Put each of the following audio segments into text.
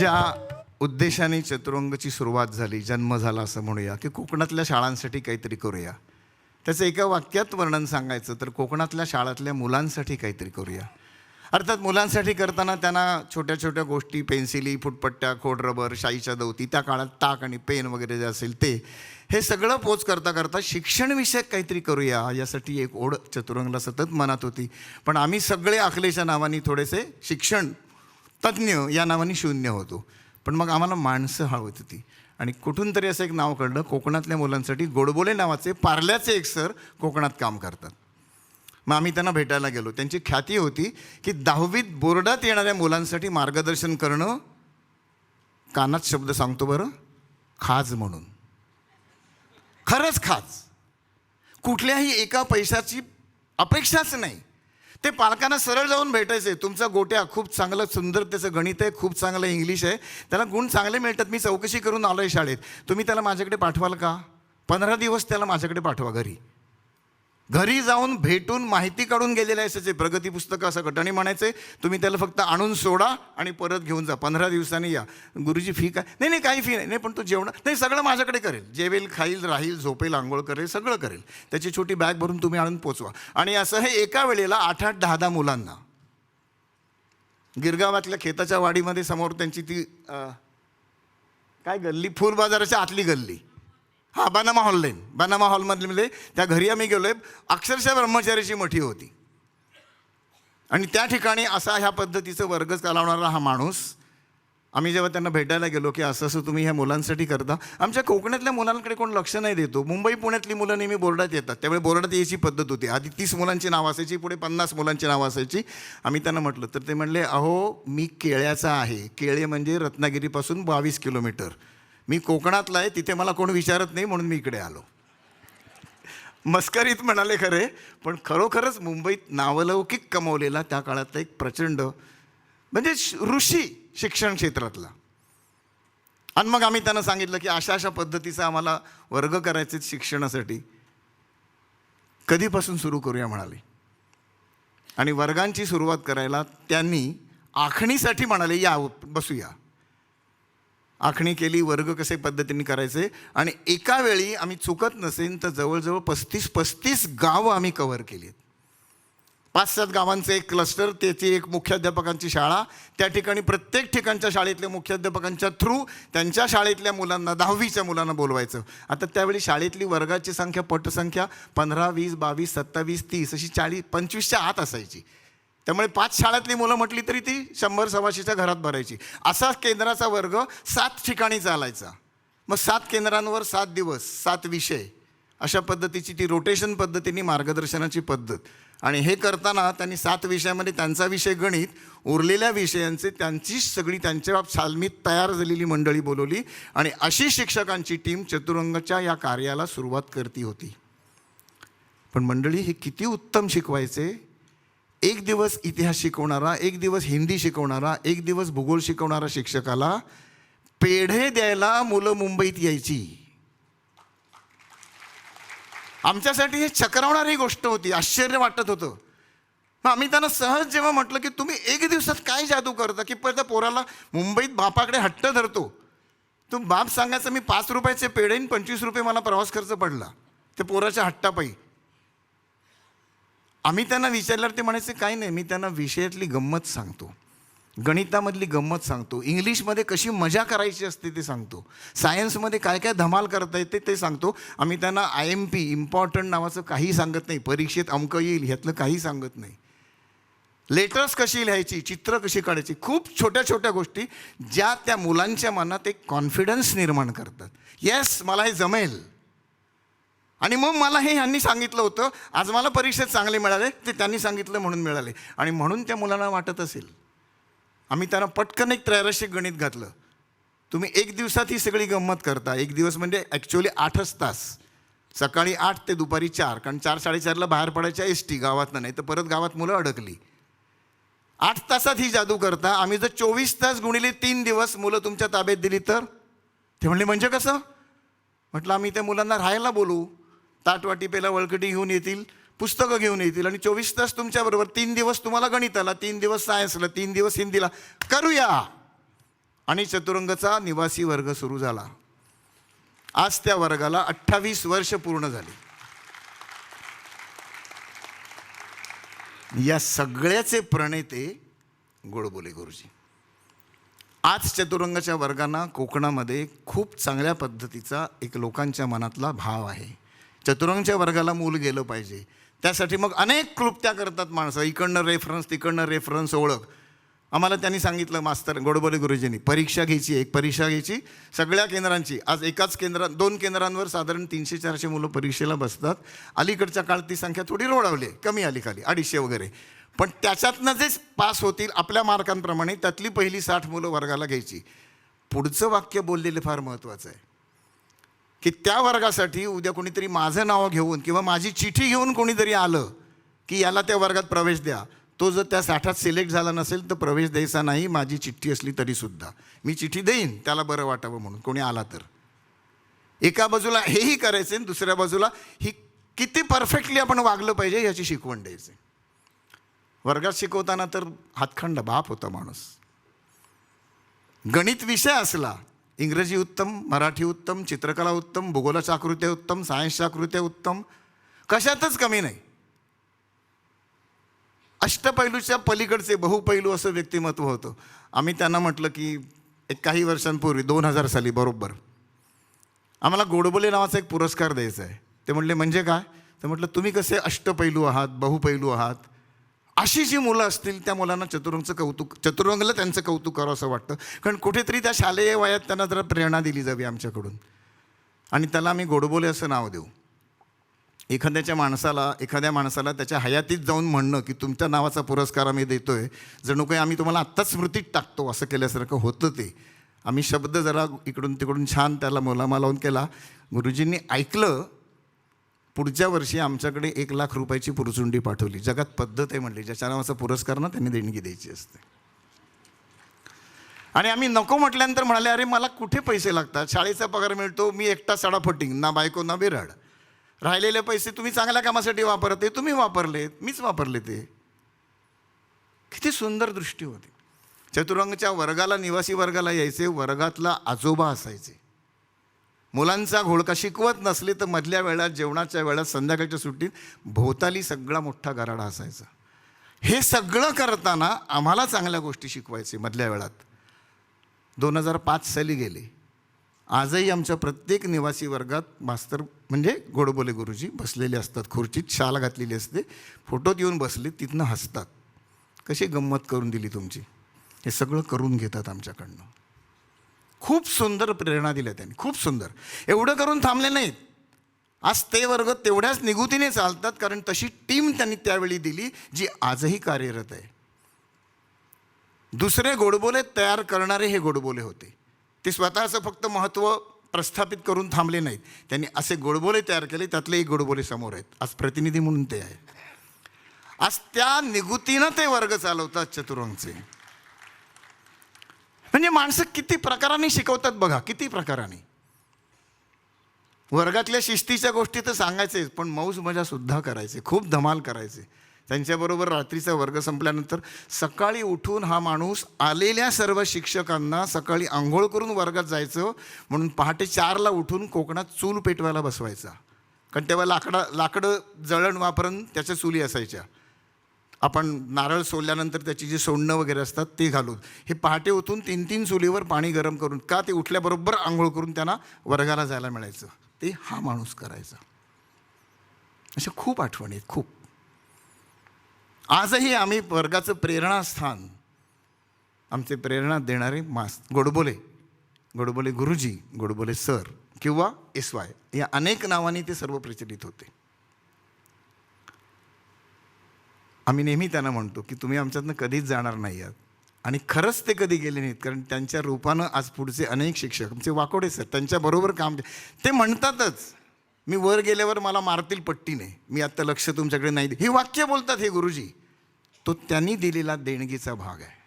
ज्या उद्देशाने चतुरंगची सुरुवात झाली जन्म झाला असं म्हणूया की कोकणातल्या शाळांसाठी काहीतरी करूया. त्याचं एका वाक्यात वर्णन सांगायचं तर कोकणातल्या शाळातल्या मुलांसाठी काहीतरी करूया. अर्थात मुलांसाठी करताना त्यांना छोट्या छोट्या गोष्टी पेन्सिली फुटपट्ट्या खोड रबर शाईच्या दौती त्या काळात ताक आणि पेन वगैरे जे असेल ते हे सगळं पोच करता करता शिक्षणविषयक काहीतरी करूया यासाठी एक ओढ चतुरंगला सतत मनात होती. पण आम्ही सगळे आखलेच्या नावाने थोडेसे शिक्षण तज्ज्ञ या नावाने शून्य होतो. पण मग आम्हाला माणसं हळवत होती. आणि कुठून तरी असं एक नाव कळलं कोकणातल्या मुलांसाठी गोडबोले नावाचे पार्ल्याचे एक सर कोकणात काम करतात. मग आम्ही त्यांना भेटायला गेलो. त्यांची ख्याती होती की दहावीत बोर्डात येणाऱ्या मुलांसाठी मार्गदर्शन करणं कानात शब्द सांगतो बरं खाज म्हणून. खरंच खाज. कुठल्याही एका पैशाची अपेक्षाच नाही. ते पालकांना सरळ जाऊन भेटायचे तुमचा गोट्या खूप चांगलं सुंदर त्याचं गणित आहे खूप चांगलं इंग्लिश आहे. त्याला गुण चांगले मिळतात. मी चौकशी करून आलो आहे शाळेत. तुम्ही त्याला माझ्याकडे पाठवाल का? पंधरा दिवस त्याला माझ्याकडे पाठवा घरी. घरी जाऊन भेटून माहिती काढून गेलेले असायचे प्रगती पुस्तकं असं गटाने म्हणायचे. तुम्ही त्याला फक्त आणून सोडा आणि परत घेऊन जा. पंधरा दिवसांनी या. गुरुजी फी काय? नाही नाही काही फी नाही. नाही पण तो जेवण नाही सगळं माझ्याकडे करेल. जेवेल खाईल राहील झोपेल आंघोळ करेल सगळं करेल. त्याची छोटी बॅग भरून तुम्ही आणून पोचवा. आणि असं हे एका वेळेला आठ आठ दहा दहा मुलांना. गिरगावातल्या खेताच्या वाडीमध्ये समोर त्यांची ती काय गल्ली? फूल बाजाराच्या आतली गल्ली. हा बनामा हॉल लाईन बनामा हॉलमधले म्हणजे त्या घरी आम्ही गेलो आहे अक्षरशः ब्रह्मचारीची मोठी होती. आणि त्या ठिकाणी असा ह्या पद्धतीचं वर्ग चालवणारा हा माणूस आम्ही जेव्हा त्यांना भेटायला गेलो की असं असं तुम्ही ह्या मुलांसाठी करता. आमच्या कोकणातल्या मुलांकडे कोण लक्ष नाही देतो. मुंबई पुण्यातली मुलं नेहमी बोर्डात येतात. त्यावेळी बोर्डात यायची पद्धत होती. आधी तीस मुलांची नावं असायची पुढे पन्नास मुलांची नावं असायची. आम्ही त्यांना म्हटलं तर ते म्हणले अहो मी केळ्याचा आहे. केळे म्हणजे रत्नागिरीपासून बावीस किलोमीटर. मी कोकणातला आहे तिथे मला कोण विचारत नाही म्हणून मी इकडे आलो. मस्करीत म्हणाले खरे पण खरोखरच मुंबईत नावलौकिक कमवलेला त्या काळातला एक प्रचंड म्हणजे श- ऋषी शिक्षण क्षेत्रातला. आणि मग आम्ही त्यांना सांगितलं की अशा अशा पद्धतीचा आम्हाला वर्ग करायचे आहेत शिक्षणासाठी. कधीपासून सुरू करूया म्हणाले. आणि वर्गांची सुरुवात करायला त्यांनी आखणीसाठी म्हणाले या बसूया. आखणी केली वर्ग कसे पद्धतीने करायचे? आणि एका वेळी आम्ही चुकत नसेल तर जवळजवळ पस्तीस पस्तीस गावं आम्ही कव्हर केली आहेत पाच सात गावांचे एक क्लस्टर त्याची एक मुख्याध्यापकांची शाळा त्या ठिकाणी प्रत्येक ठिकाणच्या शाळेतल्या मुख्याध्यापकांच्या थ्रू त्यांच्या शाळेतल्या मुलांना दहावीच्या मुलांना बोलवायचं. आता त्यावेळी शाळेतली वर्गाची संख्या पटसंख्या पंधरा वीस बावीस सत्तावीस तीस अशी चाळीस पंचवीसच्या आत असायची. त्यामुळे पाच शाळेतली मुलं म्हटली तरी ती शंभर सव्वाशेच्या घरात भरायची. असा केंद्राचा वर्ग सात ठिकाणी चालायचा. मग सात केंद्रांवर सात दिवस सात विषय अशा पद्धतीची ती रोटेशन पद्धतीने मार्गदर्शनाची पद्धत. आणि हे करताना त्यांनी सात विषयामध्ये त्यांचा विषय गणित उरलेल्या विषयांचे त्यांची सगळी त्यांच्या सालमीत तयार झालेली मंडळी बोलवली आणि अशी शिक्षकांची टीम चतुरंगच्या या कार्याला सुरुवात करती होती. पण मंडळी हे किती उत्तम शिकवायचे? एक दिवस इतिहास शिकवणारा एक दिवस हिंदी शिकवणारा एक दिवस भूगोल शिकवणारा शिक्षकाला पेढे द्यायला मुलं मुंबईत यायची. आमच्यासाठी हे चक्रवणारी गोष्ट होती आश्चर्य वाटत होतं. मग आम्ही त्यांना सहज जेव्हा म्हटलं की तुम्ही एक दिवसात काय जादू करता की त्या पोराला मुंबईत बापाकडे हट्ट धरतो? तो बाप सांगायचं मी पाच रुपयाचे पेढे पंचवीस रुपये मला प्रवास खर्च पडला. ते पोराच्या हट्टापायी. आम्ही त्यांना विचारल्यावर ते म्हणायचे काही नाही मी त्यांना विषयातली गंमत सांगतो. गणितामधली गंमत सांगतो. इंग्लिशमध्ये कशी मजा करायची असते ते सांगतो. सायन्समध्ये काय काय धमाल करता येते ते सांगतो. आम्ही त्यांना आय एम पी इम्पॉर्टंट नावाचं काही सांगत नाही. परीक्षेत अंक येईल ह्यातलं काही सांगत नाही. लेटर्स कशी लिहायची चित्र कशी काढायची खूप छोट्या छोट्या गोष्टी ज्या त्या मुलांच्या मनात एक कॉन्फिडन्स निर्माण करतात. येस मला हे जमेल. आणि मग मला हे ह्यांनी सांगितलं होतं आज मला परीक्षेत चांगले मिळाले ते त्यांनी सांगितलं म्हणून मिळाले. आणि म्हणून त्या मुलांना वाटत असेल. आम्ही त्यांना पटकन एक त्रैराशिक गणित घातलं. तुम्ही एक दिवसात ही सगळी गंमत करता. एक दिवस म्हणजे ॲक्च्युअली आठच तास. सकाळी आठ ते दुपारी चार कारण चार साडेचारला बाहेर पडायच्या एस टी गावातनं नाही तर परत गावात मुलं अडकली. आठ तासात ही जादू करता. आम्ही जर चोवीस तास गुणिले तीन दिवस मुलं तुमच्या ताब्यात दिली तर? ते म्हणले म्हणजे कसं? म्हटलं आम्ही त्या मुलांना राहायला बोलू. ताटवाटीपेला वळकटी घेऊन येतील पुस्तकं घेऊन येतील आणि चोवीस तास तुमच्याबरोबर तीन दिवस तुम्हाला गणिताला तीन दिवस सायन्सला तीन दिवस हिंदीला करूया. आणि चतुरंगचा निवासी वर्ग सुरू झाला. आज त्या वर्गाला अठ्ठावीस वर्ष पूर्ण झाली. या सगळ्याचे प्रणेते गोडबोले गुरुजी. आज चतुरंगाच्या वर्गांना कोकणामध्ये खूप चांगल्या पद्धतीचा एक लोकांच्या मनातला भाव आहे. चतुरंगच्या वर्गाला मूल गेलं पाहिजे. त्यासाठी मग अनेक क्लुप्त्या करतात माणसं. इकडनं रेफरन्स तिकडनं रेफरन्स ओळख. आम्हाला त्यांनी सांगितलं मास्तर गोडबोले गुरुजींनी परीक्षा घ्यायची एक परीक्षा घ्यायची सगळ्या केंद्रांची. आज एकाच केंद्रात दोन केंद्रांवर साधारण तीनशे चारशे मुलं परीक्षेला बसतात. अलीकडच्या काळात ती संख्या थोडी रोडावली आहे. कमी आली खाली अडीचशे वगैरे. पण त्याच्यातनं जे पास होतील आपल्या मार्कांप्रमाणे त्यातली पहिली साठ मुलं वर्गाला घ्यायची. पुढचं वाक्य बोललेलं फार महत्त्वाचं आहे. की त्या वर्गासाठी उद्या कोणीतरी माझं नाव घेऊन किंवा माझी चिठी घेऊन कोणीतरी आलं की याला त्या वर्गात प्रवेश द्या. तो जर त्या साठात सिलेक्ट झाला नसेल तर प्रवेश द्यायचा नाही माझी चिठ्ठी असली तरीसुद्धा मी चिठ्ठी देईन त्याला बरं वाटावं म्हणून. कोणी आला तर. एका बाजूला हेही करायचे आणि दुसऱ्या बाजूला ही किती परफेक्टली आपण वागलं पाहिजे याची शिकवण द्यायची. वर्गात शिकवताना तर हातखंड बाप होता माणूस. गणित विषय असला इंग्रजी उत्तम मराठी उत्तम चित्रकला उत्तम भूगोलाच्या आकृत्या उत्तम सायन्सच्या आकृत्या उत्तम. कशातच कमी नाही. अष्टपैलूच्या पलीकडचे बहुपैलू असं व्यक्तिमत्व होतं. आम्ही त्यांना म्हटलं की एक काही वर्षांपूर्वी दोन हजार साली बरोबर. आम्हाला गोडबोले नावाचा एक पुरस्कार द्यायचा आहे. ते म्हटले म्हणजे काय? तर म्हटलं तुम्ही कसे अष्टपैलू आहात बहुपैलू आहात अशी जी मुलं असतील त्या मुलांना चतुरंगचं कौतुक चतुरंगला त्यांचं कौतुक करावं असं वाटतं. कारण कुठेतरी त्या शालेय वयात त्यांना जरा प्रेरणा दिली जावी आमच्याकडून. आणि त्याला आम्ही गोडबोले असं नाव देऊ. एखाद्याच्या माणसाला एखाद्या माणसाला त्याच्या हयातीत जाऊन म्हणणं की तुमच्या नावाचा पुरस्कार आम्ही देतो आहे जणू काही आम्ही तुम्हाला आत्ताच स्मृतीत टाकतो असं केल्यासारखं होतं ते. आम्ही शब्द जरा इकडून तिकडून छान त्याला मोलामा लावून केला. गुरुजींनी ऐकलं पुढच्या वर्षी आमच्याकडे एक लाख रुपयाची पुरचुंडी पाठवली. जगात पद्धत आहे म्हणली ज्याच्या नावाचा पुरस्कार ना त्यांनी देणगी द्यायची असते. आणि आम्ही नको म्हटल्यानंतर म्हणाले अरे मला कुठे पैसे लागतात? शाळेचा पगार मिळतो मी एकटा सडा फटिंग ना बायको ना बिराड. राहिलेले पैसे तुम्ही चांगल्या कामासाठी वापरते तुम्ही वापरलेत मीच वापरले ते. किती सुंदर दृष्टी होती. चतुरंगच्या वर्गाला निवासी वर्गाला यायचे वर्गातला आजोबा असायचे. मुलांचा घोळका शिकवत नसले तर मधल्या वेळात जेवणाच्या वेळात संध्याकाळच्या सुट्टीत भोवताली सगळा मोठा गराडा असायचा. हे सगळं करताना आम्हाला चांगल्या गोष्टी शिकवायचे मधल्या वेळात. दोन हजार पाच साली गेले. आजही आमच्या प्रत्येक निवासी वर्गात मास्तर म्हणजे गोडबोले गुरुजी बसलेले असतात खुर्चीत शाल घातलेली असते फोटोत येऊन बसले तिथनं हसतात. कशी गंमत करून दिली तुमची? हे सगळं करून घेतात आमच्याकडनं. खूप सुंदर प्रेरणा दिल्या त्यांनी खूप सुंदर. एवढं करून थांबले नाहीत. आज ते वर्ग तेवढ्याच निगुतीने चालतात कारण तशी टीम त्यांनी त्यावेळी दिली जी आजही कार्यरत आहे. दुसरे गोडबोले तयार करणारे हे गोडबोले होते. ते स्वतःचं फक्त महत्त्व प्रस्थापित करून थांबले नाहीत. त्यांनी असे गोडबोले तयार केले त्यातलेही गोडबोले समोर आहेत. आज प्रतिनिधी म्हणून ते आहेत आज त्या निगुतीनं ते वर्ग चालवतात चतुरंगचे. म्हणजे माणसं किती प्रकाराने शिकवतात बघा किती प्रकाराने. वर्गातल्या शिस्तीच्या गोष्टी तर सांगायचेच पण मौज मजा सुद्धा करायचे खूप धमाल करायचे. त्यांच्याबरोबर रात्रीचा वर्ग संपल्यानंतर सकाळी उठून हा माणूस आलेल्या सर्व शिक्षकांना सकाळी आंघोळ करून वर्गात जायचं म्हणून पहाटे चारला उठून कोकणात चूल पेटवायला बसवायचा. कारण तेव्हा लाकडा लाकडं जळण वापरून त्याच्या चुली असायच्या. आपण नारळ सोलल्यानंतर त्याची जी सोडणं वगैरे असतात ते घालून. हे पहाटे उठून तीन तीन चुलीवर पाणी गरम करून का ते उठल्याबरोबर आंघोळ करून त्यांना वर्गाला जायला मिळायचं. ते हा माणूस करायचा. अशा खूप आठवणी आहेत खूप. आजही आम्ही वर्गाचं प्रेरणास्थान आमचे प्रेरणा देणारे मास गोडबोले गोडबोले गुरुजी गोडबोले सर किंवा एस वाय या अनेक नावांनी ते सर्व प्रचलित होते. आम्ही नेहमी त्यांना म्हणतो की तुम्ही आमच्यातनं कधीच जाणार नाही आहात. आणि खरंच ते कधी गेले नाहीत कारण त्यांच्या रूपानं आज पुढचे अनेक शिक्षक आमचे वाकोडे सर त्यांच्याबरोबर काम ते म्हणतातच मी वर गेल्यावर मला मारतील पट्टीने. मी आत्ता लक्ष तुमच्याकडे नाही दे हे वाक्य बोलतात हे गुरुजी. तो त्यांनी दिलेला देणगीचा भाग आहे.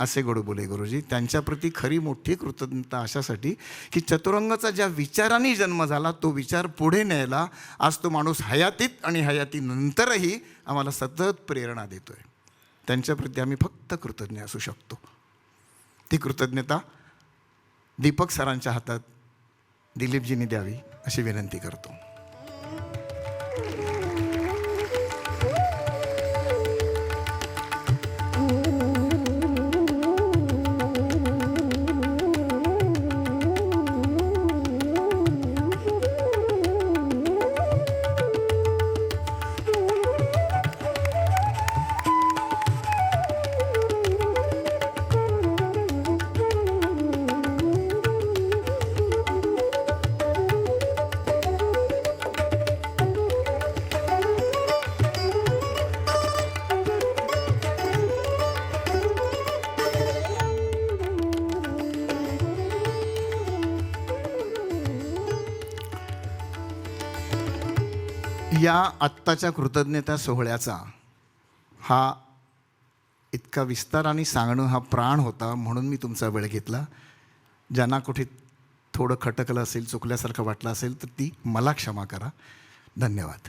असे गोडबोले गुरुजी. त्यांच्याप्रती खरी मोठी कृतज्ञता अशासाठी की चतुरंगाचा ज्या विचाराने जन्म झाला तो विचार पुढे न्यायला आज तो माणूस हयातीत आणि हयातीनंतरही आम्हाला सतत प्रेरणा देतो आहे त्यांच्याप्रती आम्ही फक्त कृतज्ञ असू शकतो. ती कृतज्ञता दीपक सरांच्या हातात दिलीपजींनी द्यावी अशी विनंती करतो. या आत्ताच्या कृतज्ञता सोहळ्याचा हा इतका विस्ताराने सांगणं हा प्राण होता म्हणून मी तुमचा वेळ घेतला. ज्यांना कुठे थोडं खटकलं असेल चुकल्यासारखं वाटलं असेल तर ती मला क्षमा करा. धन्यवाद.